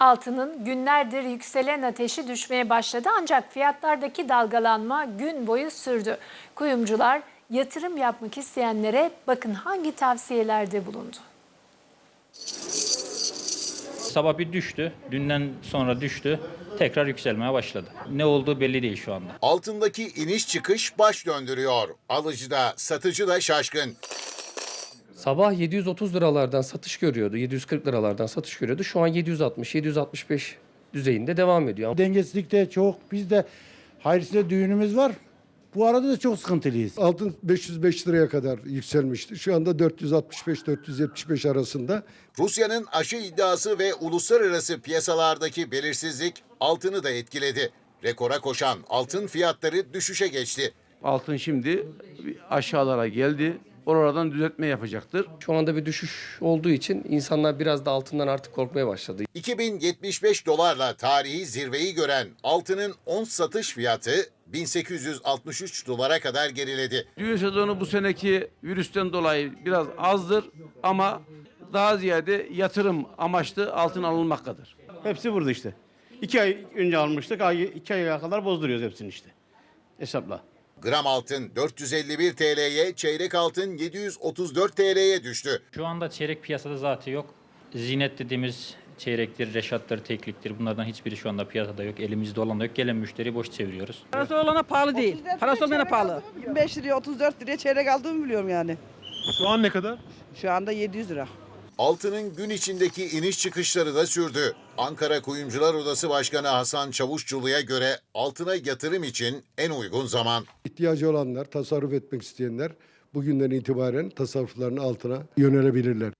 Altının günlerdir yükselen ateşi düşmeye başladı ancak fiyatlardaki dalgalanma gün boyu sürdü. Kuyumcular yatırım yapmak isteyenlere bakın hangi tavsiyelerde bulundu. Sabah bir düştü. Dünden sonra düştü. Tekrar yükselmeye başladı. Ne olduğu belli değil şu anda. Altındaki iniş çıkış baş döndürüyor. Alıcı da satıcı da şaşkın. Sabah 730 liralardan satış görüyordu. 740 liralardan satış görüyordu. Şu an 760, 765 düzeyinde devam ediyor. Dengesizlik de çok. Bizde hayırlısı düğünümüz var. Bu arada da çok sıkıntılıyız. Altın 505 liraya kadar yükselmişti. Şu anda 465-475 arasında. Rusya'nın aşı iddiası ve uluslararası piyasalardaki belirsizlik altını da etkiledi. Rekora koşan altın fiyatları düşüşe geçti. Altın şimdi aşağılara geldi. Oralardan düzeltme yapacaktır. Şu anda bir düşüş olduğu için insanlar biraz da altından artık korkmaya başladı. 2075 dolarla tarihi zirveyi gören altının ons satış fiyatı 1863 dolara kadar geriledi. Düğün sezonu bu seneki virüsten dolayı biraz azdır ama daha ziyade yatırım amaçlı altın alınmaktadır. Hepsi burada işte. İki ay önce almıştık. Ay, iki aya kadar bozduruyoruz hepsini işte. Hesapla. Gram altın 451 TL'ye, çeyrek altın 734 TL'ye düştü. Şu anda çeyrek piyasada zaten yok. Zinet dediğimiz çeyrektir, reşattır, tekliktir. Bunlardan hiçbiri şu anda piyasada yok. Elimizde olan da yok. Gelen müşteriyi boş çeviriyoruz. Parası olana pahalı değil. Parası olmayana pahalı. 25 liraya 34 liraya çeyrek aldığımı biliyorum yani. Şu an ne kadar? Şu anda 700 lira. Altının gün içindeki iniş çıkışları da sürdü. Ankara Kuyumcular Odası Başkanı Hasan Çavuşçulu'ya göre altına yatırım için en uygun zaman. İhtiyacı olanlar, tasarruf etmek isteyenler bugünden itibaren tasarruflarının altına yönelebilirler.